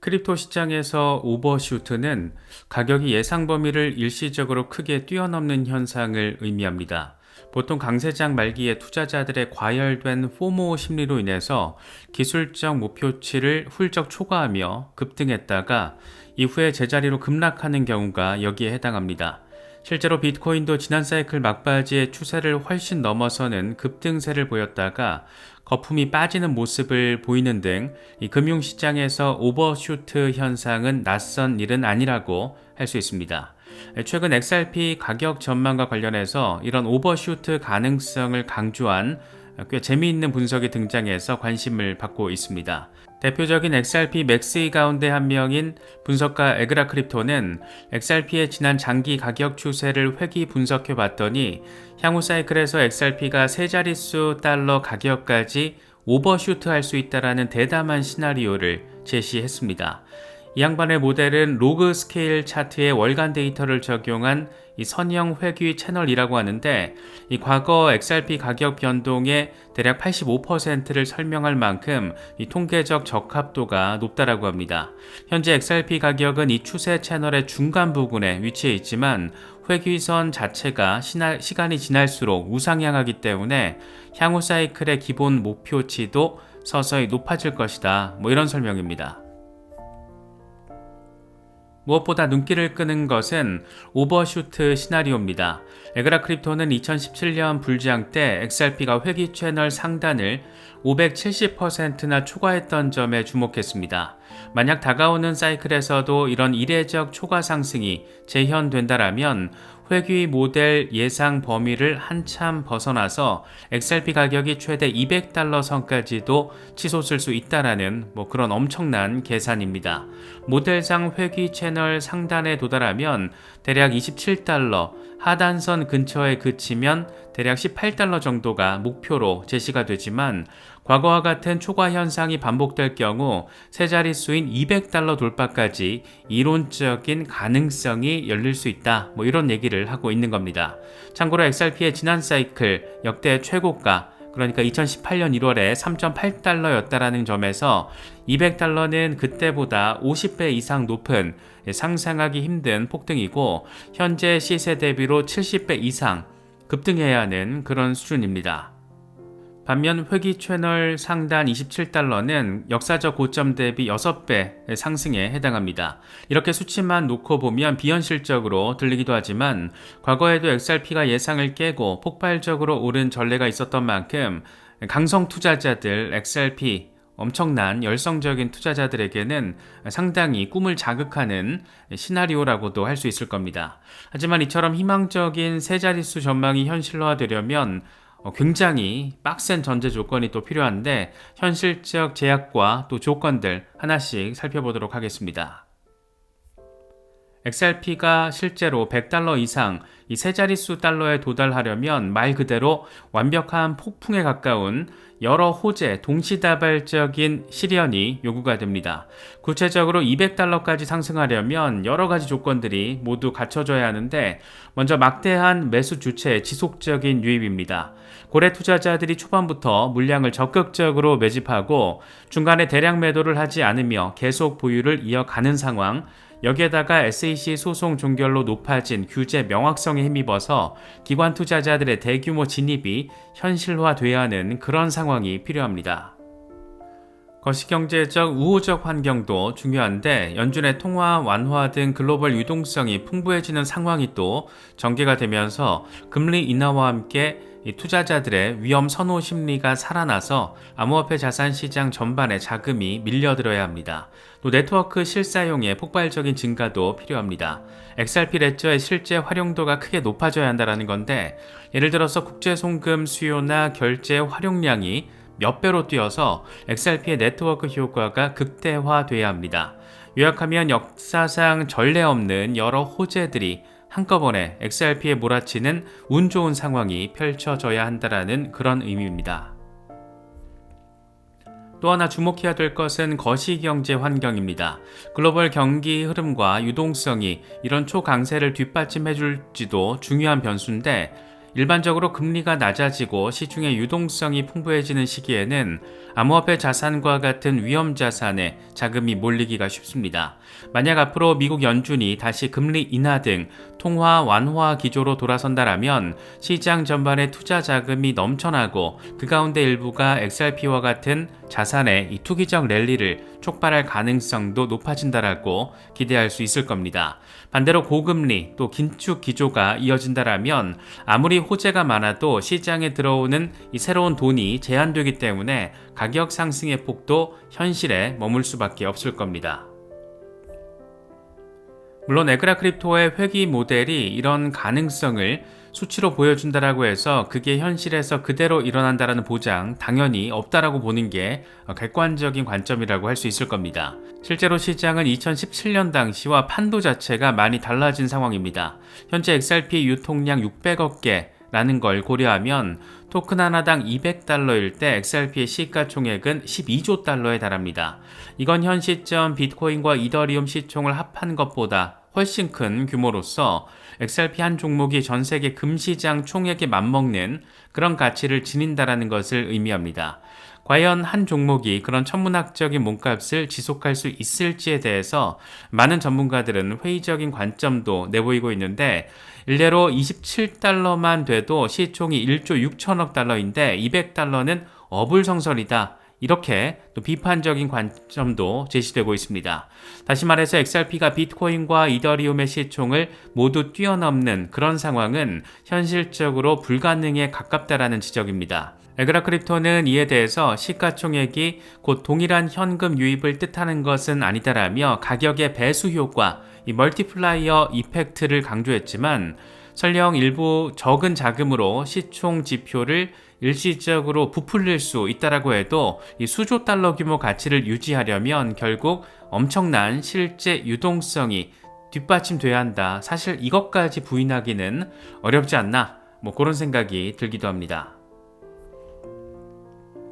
크립토 시장에서 오버슈트는 가격이 예상 범위를 일시적으로 크게 뛰어넘는 현상을 의미합니다. 보통 강세장 말기에 투자자들의 과열된 포모 심리로 인해서 기술적 목표치를 훌쩍 초과하며 급등했다가 이후에 제자리로 급락하는 경우가 여기에 해당합니다. 실제로 비트코인도 지난 사이클 막바지의 추세를 훨씬 넘어서는 급등세를 보였다가 거품이 빠지는 모습을 보이는 등이 금융시장에서 오버슈트 현상은 낯선 일은 아니라고 할 수 있습니다. 최근 XRP 가격 전망과 관련해서 이런 오버슈트 가능성을 강조한 꽤 재미있는 분석이 등장해서 관심을 받고 있습니다. 대표적인 XRP 맥스이 가운데 한 명인 분석가 에그라 크립토는 XRP의 지난 장기 가격 추세를 회귀 분석해 봤더니 향후 사이클에서 XRP가 세 자릿수 달러 가격까지 오버슈트 할 수 있다라는 대담한 시나리오를 제시했습니다. 이 양반의 모델은 로그 스케일 차트의 월간 데이터를 적용한 이 선형 회귀 채널이라고 하는데 이 과거 XRP 가격 변동의 대략 85%를 설명할 만큼 이 통계적 적합도가 높다라고 합니다. 현재 XRP 가격은 이 추세 채널의 중간 부분에 위치해 있지만 회귀선 자체가 시간이 지날수록 우상향하기 때문에 향후 사이클의 기본 목표치도 서서히 높아질 것이다. 뭐 이런 설명입니다. 무엇보다 눈길을 끄는 것은 오버슈트 시나리오입니다. 에그라 크립토는 2017년 불장 때 XRP가 회기 채널 상단을 570%나 초과했던 점에 주목했습니다. 만약 다가오는 사이클에서도 이런 이례적 초과 상승이 재현된다라면 회귀 모델 예상 범위를 한참 벗어나서 XRP 가격이 최대 200달러 선까지도 치솟을 수 있다라는 뭐 그런 엄청난 계산입니다. 모델상 회귀 채널 상단에 도달하면 대략 27달러, 하단선 근처에 그치면 대략 18달러 정도가 목표로 제시가 되지만 과거와 같은 초과 현상이 반복될 경우 세 자릿수인 200달러 돌파까지 이론적인 가능성이 열릴 수 있다. 뭐 이런 얘기를 하고 있는 겁니다. 참고로 XRP의 지난 사이클 역대 최고가 그러니까 2018년 1월에 3.8달러였다라는 점에서 200달러는 그때보다 50배 이상 높은 상상하기 힘든 폭등이고 현재 시세 대비로 70배 이상 급등해야 하는 그런 수준입니다. 반면 회기 채널 상단 27달러는 역사적 고점 대비 6배 상승에 해당합니다. 이렇게 수치만 놓고 보면 비현실적으로 들리기도 하지만 과거에도 XRP가 예상을 깨고 폭발적으로 오른 전례가 있었던 만큼 강성 투자자들 XRP 엄청난 열성적인 투자자들에게는 상당히 꿈을 자극하는 시나리오라고도 할 수 있을 겁니다. 하지만 이처럼 희망적인 세 자릿수 전망이 현실화되려면 어, 굉장히 빡센 전제 조건이 또 필요한데 현실적 제약과 또 조건들 하나씩 살펴보도록 하겠습니다. XRP가 실제로 100달러 이상 이 세 자릿수 달러에 도달하려면 말 그대로 완벽한 폭풍에 가까운 여러 호재 동시다발적인 시련이 요구가 됩니다. 구체적으로 200달러까지 상승하려면 여러 가지 조건들이 모두 갖춰져야 하는데 먼저 막대한 매수 주체의 지속적인 유입입니다. 고래 투자자들이 초반부터 물량을 적극적으로 매집하고 중간에 대량 매도를 하지 않으며 계속 보유를 이어가는 상황 여기에다가 SEC 소송 종결로 높아진 규제 명확성에 힘입어서 기관 투자자들의 대규모 진입이 현실화돼야 하는 그런 상황이 필요합니다. 거시경제적 우호적 환경도 중요한데 연준의 통화 완화 등 글로벌 유동성이 풍부해지는 상황이 또 전개가 되면서 금리 인하와 함께 투자자들의 위험 선호 심리가 살아나서 암호화폐 자산 시장 전반에 자금이 밀려들어야 합니다. 또 네트워크 실사용의 폭발적인 증가도 필요합니다. XRP 레저의 실제 활용도가 크게 높아져야 한다는 건데 예를 들어서 국제 송금 수요나 결제 활용량이 몇 배로 뛰어서 XRP의 네트워크 효과가 극대화돼야 합니다. 요약하면 역사상 전례 없는 여러 호재들이 한꺼번에 XRP에 몰아치는 운 좋은 상황이 펼쳐져야 한다라는 그런 의미입니다. 또 하나 주목해야 될 것은 거시경제 환경입니다. 글로벌 경기 흐름과 유동성이 이런 초강세를 뒷받침해 줄지도 중요한 변수인데 일반적으로 금리가 낮아지고 시중의 유동성이 풍부해지는 시기에는 암호화폐 자산과 같은 위험 자산에 자금이 몰리기가 쉽습니다. 만약 앞으로 미국 연준이 다시 금리 인하 등 통화 완화 기조로 돌아선다라면 시장 전반에 투자 자금이 넘쳐나고 그 가운데 일부가 XRP와 같은 자산의 이 투기적 랠리를 촉발할 가능성도 높아진다라고 기대할 수 있을 겁니다. 반대로 고금리 또 긴축 기조가 이어진다라면 아무리 호재가 많아도 시장에 들어오는 이 새로운 돈이 제한되기 때문에 가격 상승의 폭도 현실에 머물 수밖에 없을 겁니다. 물론 에그라 크립토의 회귀 모델이 이런 가능성을 수치로 보여준다라고 해서 그게 현실에서 그대로 일어난다라는 보장 당연히 없다라고 보는 게 객관적인 관점이라고 할 수 있을 겁니다. 실제로 시장은 2017년 당시와 판도 자체가 많이 달라진 상황입니다. 현재 XRP 유통량 600억 개 라는 걸 고려하면 토큰 하나당 200달러일 때 XRP의 시가총액은 12조 달러에 달합니다. 이건 현 시점 비트코인과 이더리움 시총을 합한 것보다 훨씬 큰 규모로서 XRP 한 종목이 전 세계 금시장 총액에 맞먹는 그런 가치를 지닌다라는 것을 의미합니다. 과연 한 종목이 그런 천문학적인 몸값을 지속할 수 있을지에 대해서 많은 전문가들은 회의적인 관점도 내보이고 있는데 일례로 27달러만 돼도 시총이 1조 6천억 달러인데 200달러는 어불성설이다. 이렇게 또 비판적인 관점도 제시되고 있습니다. 다시 말해서 XRP가 비트코인과 이더리움의 시총을 모두 뛰어넘는 그런 상황은 현실적으로 불가능에 가깝다라는 지적입니다. 에그라 크립토는 이에 대해서 시가총액이 곧 동일한 현금 유입을 뜻하는 것은 아니다라며 가격의 배수 효과, 이 멀티플라이어 이펙트를 강조했지만 설령 일부 적은 자금으로 시총 지표를 일시적으로 부풀릴 수 있다라고 해도 이 수조 달러 규모 가치를 유지하려면 결국 엄청난 실제 유동성이 뒷받침돼야 한다. 사실 이것까지 부인하기는 어렵지 않나. 뭐 그런 생각이 들기도 합니다.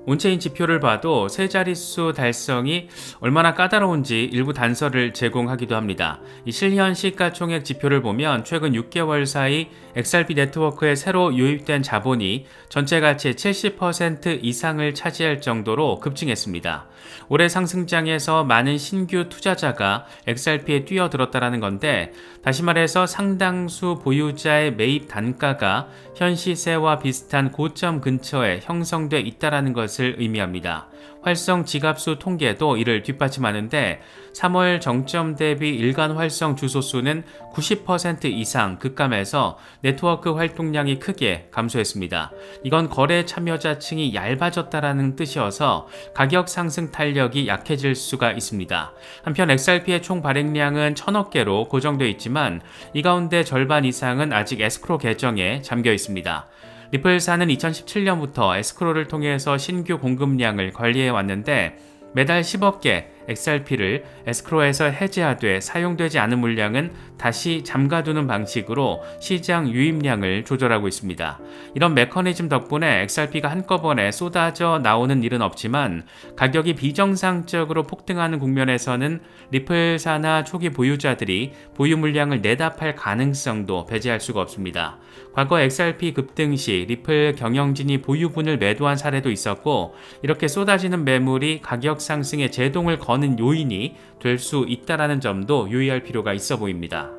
온체인 지표를 봐도 세 자릿수 달성이 얼마나 까다로운지 일부 단서를 제공하기도 합니다. 이 실현 시가총액 지표를 보면 최근 6개월 사이 XRP 네트워크에 새로 유입된 자본이 전체 가치의 70% 이상을 차지할 정도로 급증했습니다. 올해 상승장에서 많은 신규 투자자가 XRP에 뛰어들었다라는 건데 다시 말해서 상당수 보유자의 매입 단가가 현 시세와 비슷한 고점 근처에 형성돼 있다라는 것을 의미합니다. 활성 지갑수 통계도 이를 뒷받침하는데 3월 정점 대비 일간 활성 주소 수는 90% 이상 급감해서 네트워크 활동량이 크게 감소했습니다. 이건 거래 참여자층이 얇아졌다라는 뜻이어서 가격 상승 탄력이 약해질 수가 있습니다. 한편 XRP의 총 발행량은 천억 개로 고정되어 있지만 이 가운데 절반 이상은 아직 에스크로 계정에 잠겨 있습니다. 리플사는 2017년부터 에스크로를 통해서 신규 공급량을 관리해 왔는데 매달 10억 개 XRP를 에스크로에서 해제하되 사용되지 않은 물량은 다시 잠가두는 방식으로 시장 유입량을 조절하고 있습니다. 이런 메커니즘 덕분에 XRP가 한꺼번에 쏟아져 나오는 일은 없지만 가격이 비정상적으로 폭등하는 국면에서는 리플사나 초기 보유자들이 보유 물량을 내다 팔 가능성도 배제할 수가 없습니다. 과거 XRP 급등 시 리플 경영진이 보유분을 매도한 사례도 있었고 이렇게 쏟아지는 매물이 가격 상승에 제동을 건 거는 요인이 될 수 있다라는 점도 유의할 필요가 있어 보입니다.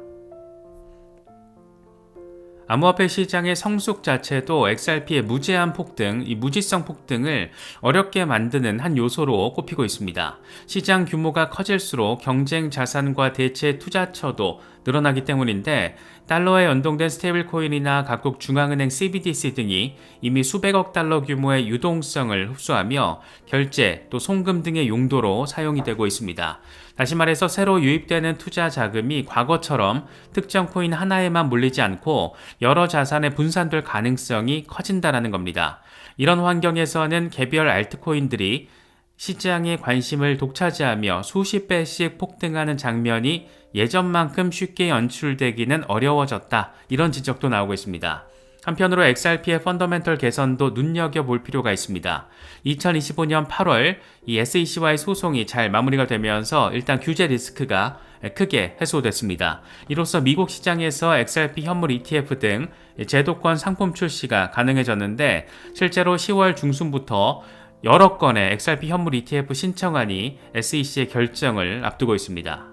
암호화폐 시장의 성숙 자체도 XRP의 무제한 폭등, 이 무지성 폭등을 어렵게 만드는 한 요소로 꼽히고 있습니다. 시장 규모가 커질수록 경쟁 자산과 대체 투자처도 늘어나기 때문인데 달러에 연동된 스테이블 코인이나 각국 중앙은행 CBDC 등이 이미 수백억 달러 규모의 유동성을 흡수하며 결제 또 송금 등의 용도로 사용이 되고 있습니다. 다시 말해서 새로 유입되는 투자 자금이 과거처럼 특정 코인 하나에만 몰리지 않고 여러 자산에 분산될 가능성이 커진다는 겁니다. 이런 환경에서는 개별 알트코인들이 시장의 관심을 독차지하며 수십 배씩 폭등하는 장면이 예전만큼 쉽게 연출되기는 어려워졌다. 이런 지적도 나오고 있습니다. 한편으로 XRP의 펀더멘털 개선도 눈여겨볼 필요가 있습니다. 2025년 8월 이 SEC와의 소송이 잘 마무리가 되면서 일단 규제 리스크가 크게 해소됐습니다. 이로써 미국 시장에서 XRP 현물 ETF 등 제도권 상품 출시가 가능해졌는데 실제로 10월 중순부터 여러 건의 XRP 현물 ETF 신청안이 SEC의 결정을 앞두고 있습니다.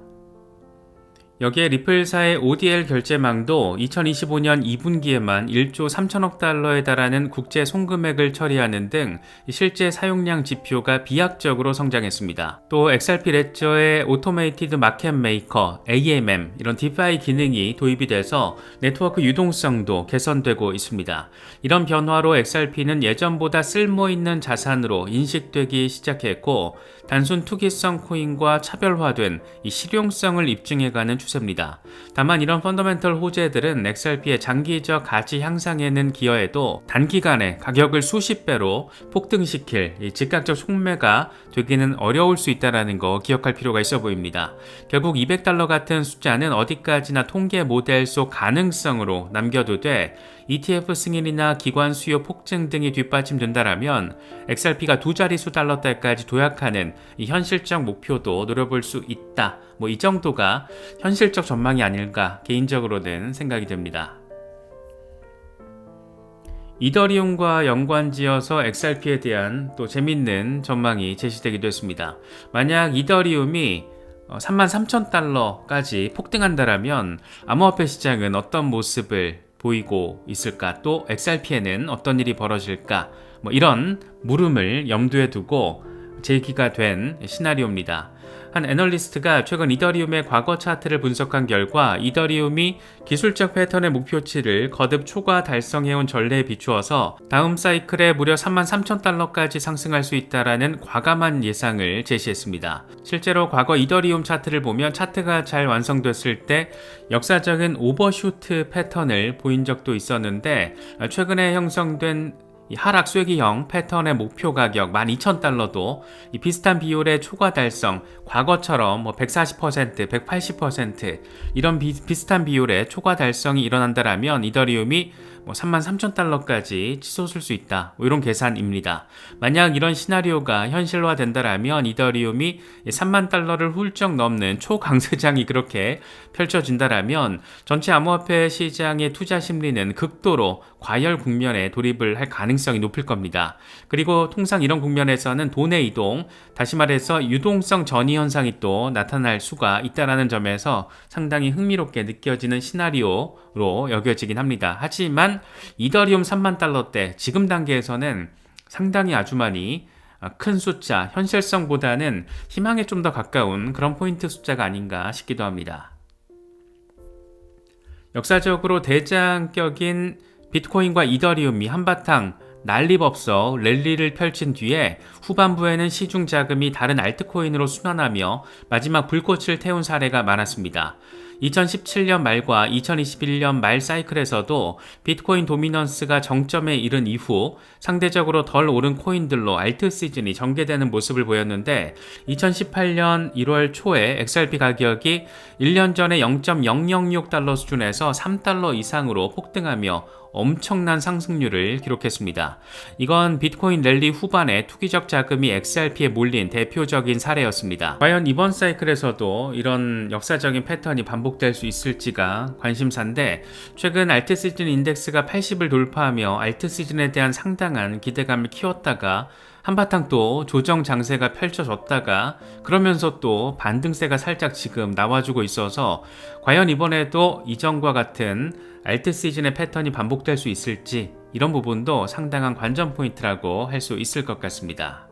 여기에 리플사의 ODL 결제망도 2025년 2분기에만 1조 3천억 달러에 달하는 국제 송금액을 처리하는 등 실제 사용량 지표가 비약적으로 성장했습니다. 또 XRP 레저의 오토메이티드 마켓 메이커 AMM 이런 디파이 기능이 도입이 돼서 네트워크 유동성도 개선되고 있습니다. 이런 변화로 XRP는 예전보다 쓸모 있는 자산으로 인식되기 시작했고 단순 투기성 코인과 차별화된 이 실용성을 입증해가는 추세입니다. 다만 이런 펀더멘털 호재들은 XRP의 장기적 가치 향상에는 기여해도 단기간에 가격을 수십 배로 폭등시킬 즉각적 속매가 되기는 어려울 수 있다는 거 기억할 필요가 있어 보입니다. 결국 200달러 같은 숫자는 어디까지나 통계 모델 속 가능성으로 남겨두되 ETF 승인이나 기관 수요 폭증 등이 뒷받침된다라면 XRP가 두 자릿수 달러대까지 도약하는 이 현실적 목표도 노려볼 수 있다. 뭐 이 정도가 현실적 전망이 아닐까 개인적으로는 생각이 됩니다. 이더리움과 연관지어서 XRP에 대한 또 재밌는 전망이 제시되기도 했습니다. 만약 이더리움이 33,000달러까지 폭등한다라면 암호화폐 시장은 어떤 모습을 보이고 있을까? 또 XRP에는 어떤 일이 벌어질까? 뭐 이런 물음을 염두에 두고 제기가 된 시나리오입니다. 한 애널리스트가 최근 이더리움의 과거 차트를 분석한 결과 이더리움이 기술적 패턴의 목표치를 거듭 초과 달성해온 전례에 비추어서 다음 사이클에 무려 33,000달러까지 상승할 수 있다라는 과감한 예상을 제시했습니다. 실제로 과거 이더리움 차트를 보면 차트가 잘 완성됐을 때 역사적인 오버슈트 패턴을 보인 적도 있었는데 최근에 형성된 하락 쐐기형 패턴의 목표 가격 12,000달러도 이 비슷한 비율의 초과 달성, 과거처럼 뭐 140%, 180% 이런 비, 비슷한 비율의 초과 달성이 일어난다라면 이더리움이 뭐 33,000달러까지 치솟을 수 있다. 뭐 이런 계산입니다. 만약 이런 시나리오가 현실화 된다라면 이더리움이 3만 달러를 훌쩍 넘는 초강세장이 그렇게 펼쳐진다라면 전체 암호화폐 시장의 투자 심리는 극도로 과열 국면에 돌입을 할 가능성이 높을 겁니다. 그리고 통상 이런 국면에서는 돈의 이동, 다시 말해서 유동성 전이 현상이 또 나타날 수가 있다라는 점에서 상당히 흥미롭게 느껴지는 시나리오 로 여겨지긴 합니다. 하지만 이더리움 3만 달러대 지금 단계에서는 상당히 아주 많이 큰 숫자, 현실성보다는 희망에 좀 더 가까운 그런 포인트 숫자가 아닌가 싶기도 합니다. 역사적으로 대장격인 비트코인과 이더리움이 한바탕 난리법석 랠리를 펼친 뒤에 후반부에는 시중 자금이 다른 알트코인으로 순환하며 마지막 불꽃을 태운 사례가 많았습니다. 2017년 말과 2021년 말 사이클에서도 비트코인 도미넌스가 정점에 이른 이후 상대적으로 덜 오른 코인들로 알트 시즌이 전개되는 모습을 보였는데 2018년 1월 초에 XRP 가격이 1년 전에 0.006달러 수준에서 3달러 이상으로 폭등하며 엄청난 상승률을 기록했습니다. 이건 비트코인 랠리 후반에 투기적 자금이 XRP에 몰린 대표적인 사례였습니다. 과연 이번 사이클에서도 이런 역사적인 패턴이 반복될 수 있을지가 관심사인데 최근 알트 시즌 인덱스가 80을 돌파하며 알트 시즌에 대한 상당한 기대감을 키웠다가 한바탕 또 조정 장세가 펼쳐졌다가 그러면서 또 반등세가 살짝 지금 나와주고 있어서 과연 이번에도 이전과 같은 알트 시즌의 패턴이 반복될 수 있을지 이런 부분도 상당한 관전 포인트라고 할 수 있을 것 같습니다.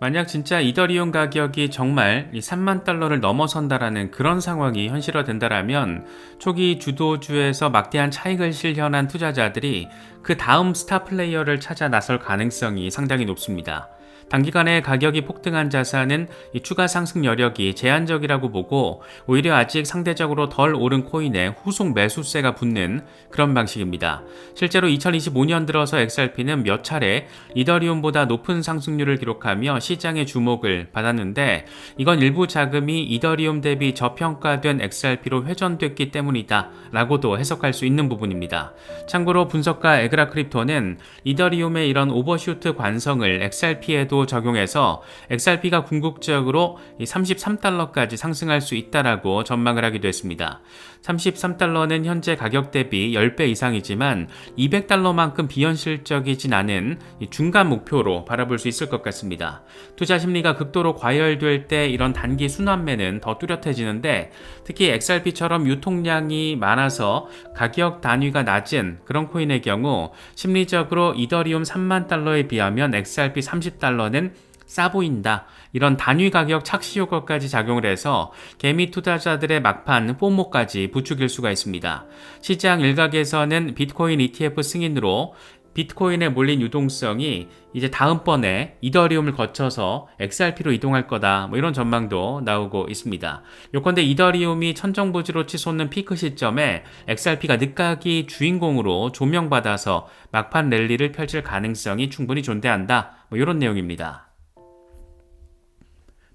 만약 진짜 이더리움 가격이 정말 3만 달러를 넘어선다라는 그런 상황이 현실화된다라면 초기 주도주에서 막대한 차익을 실현한 투자자들이 그 다음 스타 플레이어를 찾아 나설 가능성이 상당히 높습니다. 단기간에 가격이 폭등한 자산은 이 추가 상승 여력이 제한적이라고 보고 오히려 아직 상대적으로 덜 오른 코인에 후속 매수세가 붙는 그런 방식입니다. 실제로 2025년 들어서 XRP는 몇 차례 이더리움보다 높은 상승률을 기록하며 시장의 주목을 받았는데 이건 일부 자금이 이더리움 대비 저평가된 XRP로 회전됐기 때문이다 라고도 해석할 수 있는 부분입니다. 참고로 분석가 에그라 크립토는 이더리움의 이런 오버슈트 관성을 XRP에도 적용해서 XRP가 궁극적으로 33달러까지 상승할 수 있다라고 전망을 하기도 했습니다. 33달러는 현재 가격 대비 10배 이상이지만 200달러만큼 비현실적이진 않은 중간 목표로 바라볼 수 있을 것 같습니다. 투자 심리가 극도로 과열될 때 이런 단기 순환매는 더 뚜렷해지는데 특히 XRP처럼 유통량이 많아서 가격 단위가 낮은 그런 코인의 경우 심리적으로 이더리움 3만 달러에 비하면 XRP 30달러는 싸 보인다. 이런 단위 가격 착시 효과까지 작용을 해서 개미 투자자들의 막판 뽀모까지 부추길 수가 있습니다. 시장 일각에서는 비트코인 ETF 승인으로 비트코인에 몰린 유동성이 이제 다음번에 이더리움을 거쳐서 XRP로 이동할 거다. 뭐 이런 전망도 나오고 있습니다. 요건데 이더리움이 천정부지로 치솟는 피크 시점에 XRP가 늦가기 주인공으로 조명받아서 막판 랠리를 펼칠 가능성이 충분히 존재한다. 뭐 이런 내용입니다.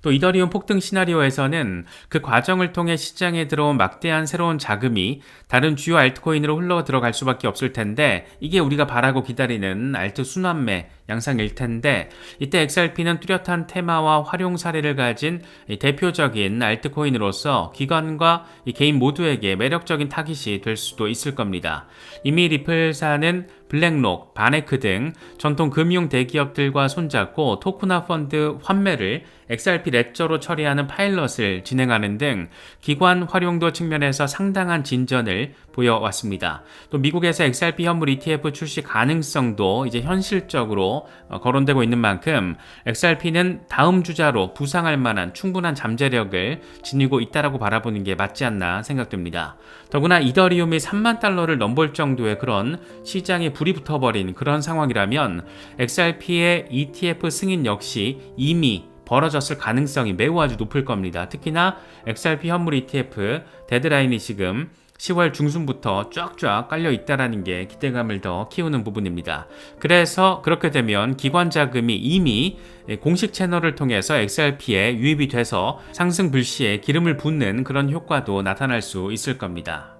또 이더리움 폭등 시나리오에서는 그 과정을 통해 시장에 들어온 막대한 새로운 자금이 다른 주요 알트코인으로 흘러 들어갈 수밖에 없을 텐데 이게 우리가 바라고 기다리는 알트 순환매 양상일 텐데 이때 XRP는 뚜렷한 테마와 활용 사례를 가진 대표적인 알트코인으로서 기관과 개인 모두에게 매력적인 타깃이 될 수도 있을 겁니다. 이미 리플사는 블랙록, 바네크 등 전통 금융 대기업들과 손잡고 토크나 펀드 환매를 XRP 랩저로 처리하는 파일럿을 진행하는 등 기관 활용도 측면에서 상당한 진전을 보여왔습니다. 또 미국에서 XRP 현물 ETF 출시 가능성도 이제 현실적으로 어, 거론되고 있는 만큼 XRP는 다음 주자로 부상할 만한 충분한 잠재력을 지니고 있다라고 바라보는 게 맞지 않나 생각됩니다. 더구나 이더리움이 3만 달러를 넘볼 정도의 그런 시장에 불이 붙어버린 그런 상황이라면 XRP의 ETF 승인 역시 이미 벌어졌을 가능성이 매우 아주 높을 겁니다. 특히나 XRP 현물 ETF 데드라인이 지금 10월 중순부터 쫙쫙 깔려 있다라는 게 기대감을 더 키우는 부분입니다. 그래서 그렇게 되면 기관 자금이 이미 공식 채널을 통해서 XRP에 유입이 돼서 상승 불시에 기름을 붓는 그런 효과도 나타날 수 있을 겁니다.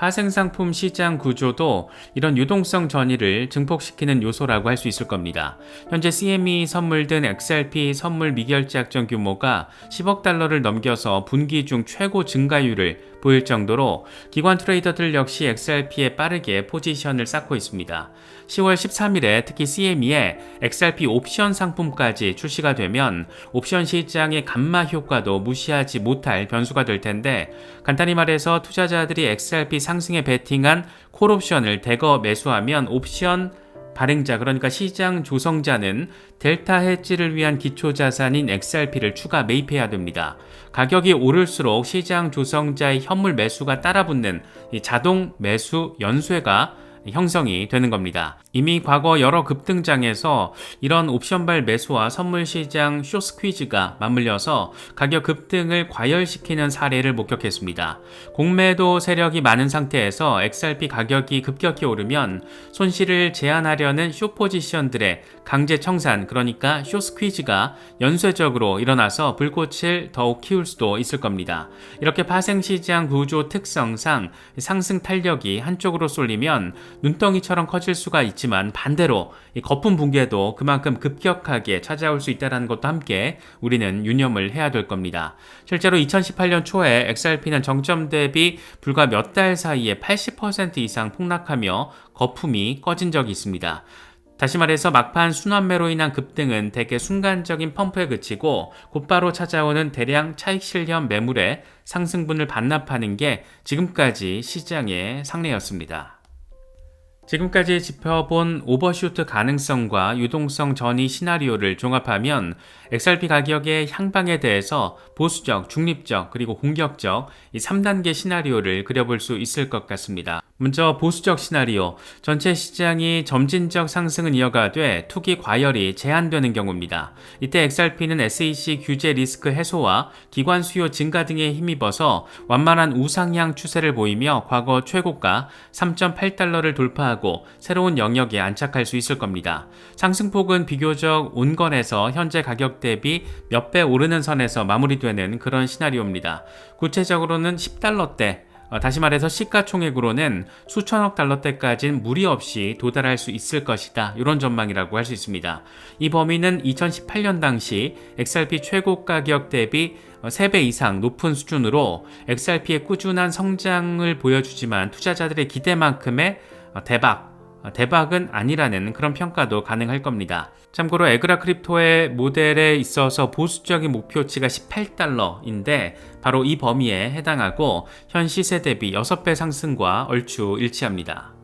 파생상품 시장 구조도 이런 유동성 전이를 증폭시키는 요소라고 할 수 있을 겁니다. 현재 CME 선물 등 XRP 선물 미결제 약정 규모가 10억 달러를 넘겨서 분기 중 최고 증가율을 보일 정도로 기관 트레이더들 역시 XRP에 빠르게 포지션을 쌓고 있습니다. 10월 13일에 특히 CME에 XRP 옵션 상품까지 출시가 되면 옵션 시장의 감마 효과도 무시하지 못할 변수가 될 텐데 간단히 말해서 투자자들이 XRP 상승에 베팅한 콜옵션을 대거 매수하면 옵션 발행자 그러니까 시장 조성자는 델타 해지를 위한 기초 자산인 XRP를 추가 매입해야 됩니다. 가격이 오를수록 시장 조성자의 현물 매수가 따라붙는 자동 매수 연쇄가 형성이 되는 겁니다. 이미 과거 여러 급등장에서 이런 옵션발 매수와 선물 시장 쇼스퀴즈가 맞물려서 가격 급등을 과열시키는 사례를 목격했습니다. 공매도 세력이 많은 상태에서 XRP 가격이 급격히 오르면 손실을 제한하려는 쇼포지션들의 강제 청산 그러니까 쇼스퀴즈가 연쇄적으로 일어나서 불꽃을 더욱 키울 수도 있을 겁니다. 이렇게 파생시장 구조 특성상 상승 탄력이 한쪽으로 쏠리면 눈덩이처럼 커질 수가 있지만 반대로 거품 붕괴도 그만큼 급격하게 찾아올 수 있다는 것도 함께 우리는 유념을 해야 될 겁니다. 실제로 2018년 초에 XRP는 정점 대비 불과 몇 달 사이에 80% 이상 폭락하며 거품이 꺼진 적이 있습니다. 다시 말해서 막판 순환매로 인한 급등은 대개 순간적인 펌프에 그치고 곧바로 찾아오는 대량 차익 실현 매물의 상승분을 반납하는 게 지금까지 시장의 상례였습니다. 지금까지 짚어본 오버슈트 가능성과 유동성 전이 시나리오를 종합하면 XRP 가격의 향방에 대해서 보수적, 중립적, 그리고 공격적 이 3단계 시나리오를 그려볼 수 있을 것 같습니다. 먼저 보수적 시나리오, 전체 시장이 점진적 상승은 이어가되 투기 과열이 제한되는 경우입니다. 이때 XRP는 SEC 규제 리스크 해소와 기관 수요 증가 등에 힘입어서 완만한 우상향 추세를 보이며 과거 최고가 3.8달러를 돌파하고 새로운 영역에 안착할 수 있을 겁니다. 상승폭은 비교적 온건해서 현재 가격 대비 몇 배 오르는 선에서 마무리되는 그런 시나리오입니다. 구체적으로는 10달러대 어, 다시 말해서 시가총액으로는 수천억 달러대까지는 무리 없이 도달할 수 있을 것이다. 이런 전망이라고 할 수 있습니다. 이 범위는 2018년 당시 XRP 최고 가격 대비 3배 이상 높은 수준으로 XRP의 꾸준한 성장을 보여주지만 투자자들의 기대만큼의 어, 대박, 어, 대박은 아니라는 그런 평가도 가능할 겁니다. 참고로 에그라 크립토의 모델에 있어서 보수적인 목표치가 18달러인데 바로 이 범위에 해당하고 현 시세 대비 6배 상승과 얼추 일치합니다.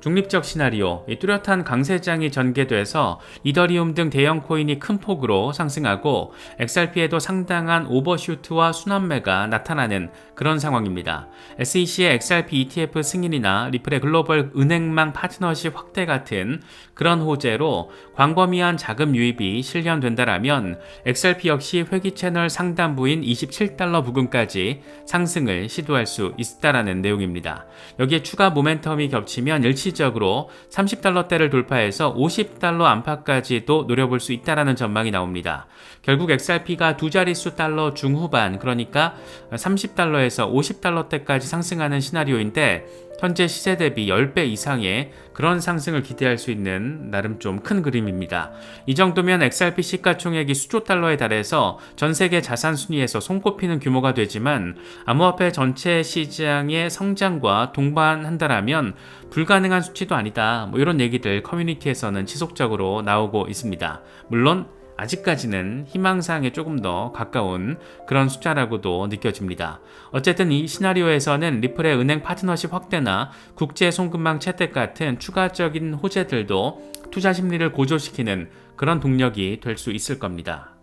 중립적 시나리오, 이 뚜렷한 강세장이 전개돼서 이더리움 등 대형 코인이 큰 폭으로 상승하고 XRP에도 상당한 오버슈트와 순환매가 나타나는 그런 상황입니다. SEC의 XRP ETF 승인이나 리플의 글로벌 은행망 파트너십 확대 같은 그런 호재로 광범위한 자금 유입이 실현된다라면 XRP 역시 회기 채널 상단부인 27달러 부근까지 상승을 시도할 수 있다라는 내용입니다. 여기에 추가 모멘텀이 겹치면 일시적으로 30달러대를 돌파해서 50달러 안팎까지도 노려볼 수 있다라는 전망이 나옵니다. 결국 XRP가 두 자릿수 달러 중후반 그러니까 30달러에서 50달러대까지 상승하는 시나리오인데 현재 시세 대비 10배 이상의 그런 상승을 기대할 수 있는 나름 좀 큰 그림입니다. 이 정도면 XRP 시가총액이 수조 달러에 달해서 전 세계 자산 순위에서 손꼽히는 규모가 되지만 암호화폐 전체 시장의 성장과 동반한다라면 불가능한 수치도 아니다. 뭐 이런 얘기들 커뮤니티에서는 지속적으로 나오고 있습니다. 물론 아직까지는 희망사항에 조금 더 가까운 그런 숫자라고도 느껴집니다. 어쨌든 이 시나리오에서는 리플의 은행 파트너십 확대나 국제 송금망 채택 같은 추가적인 호재들도 투자 심리를 고조시키는 그런 동력이 될 수 있을 겁니다.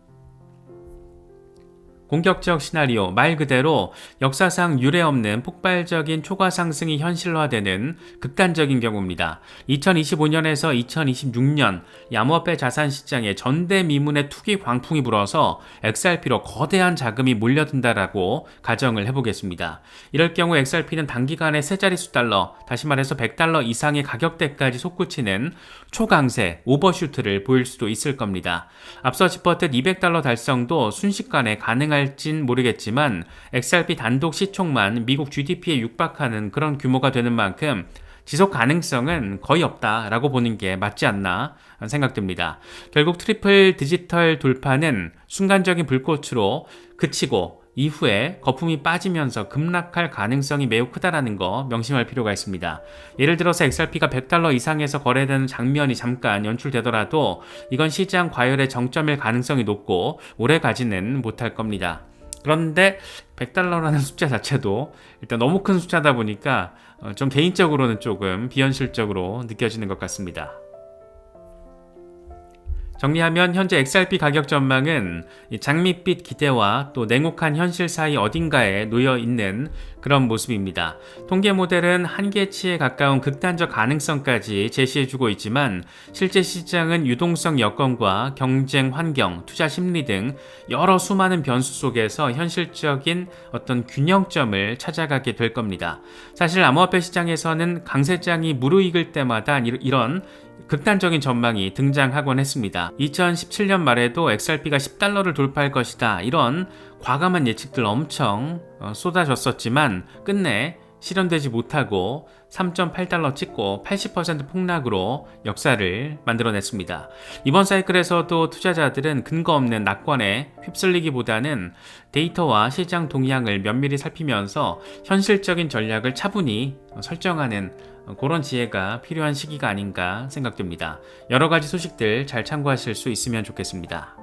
공격적 시나리오 말 그대로 역사상 유례 없는 폭발적인 초과 상승이 현실화되는 극단적인 경우입니다. 2025년에서 2026년 야무화폐 자산 시장에 전대미문의 투기 광풍이 불어서 XRP로 거대한 자금이 몰려든다라고 가정을 해보겠습니다. 이럴 경우 XRP는 단기간에 세 자릿수 달러, 다시 말해서 100달러 이상의 가격대까지 솟구치는 초강세 오버슈트를 보일 수도 있을 겁니다. 앞서 짚었듯 200달러 달성도 순식간에 가능할 될진 모르겠지만 XRP 단독 시총만 미국 GDP에 육박하는 그런 규모가 되는 만큼 지속 가능성은 거의 없다라고 보는 게 맞지 않나 생각됩니다. 결국 트리플 디지털 돌파는 순간적인 불꽃으로 그치고 이후에 거품이 빠지면서 급락할 가능성이 매우 크다라는 거 명심할 필요가 있습니다. 예를 들어서 XRP가 100달러 이상에서 거래되는 장면이 잠깐 연출되더라도 이건 시장 과열의 정점일 가능성이 높고 오래 가지는 못할 겁니다. 그런데 100달러라는 숫자 자체도 일단 너무 큰 숫자다 보니까 어, 좀 개인적으로는 조금 비현실적으로 느껴지는 것 같습니다. 정리하면 현재 XRP 가격 전망은 장밋빛 기대와 또 냉혹한 현실 사이 어딘가에 놓여 있는 그런 모습입니다. 통계 모델은 한계치에 가까운 극단적 가능성까지 제시해주고 있지만 실제 시장은 유동성 여건과 경쟁 환경, 투자 심리 등 여러 수많은 변수 속에서 현실적인 어떤 균형점을 찾아가게 될 겁니다. 사실 암호화폐 시장에서는 강세장이 무르익을 때마다 이런 극단적인 전망이 등장하곤 했습니다. 2017년 말에도 XRP가 10달러를 돌파할 것이다. 이런 과감한 예측들 엄청 어, 쏟아졌었지만 끝내 실현되지 못하고 3.8달러 찍고 80% 폭락으로 역사를 만들어냈습니다. 이번 사이클에서도 투자자들은 근거 없는 낙관에 휩쓸리기보다는 데이터와 시장 동향을 면밀히 살피면서 현실적인 전략을 차분히 설정하는 그런 지혜가 필요한 시기가 아닌가 생각됩니다. 여러 가지 소식들 잘 참고하실 수 있으면 좋겠습니다.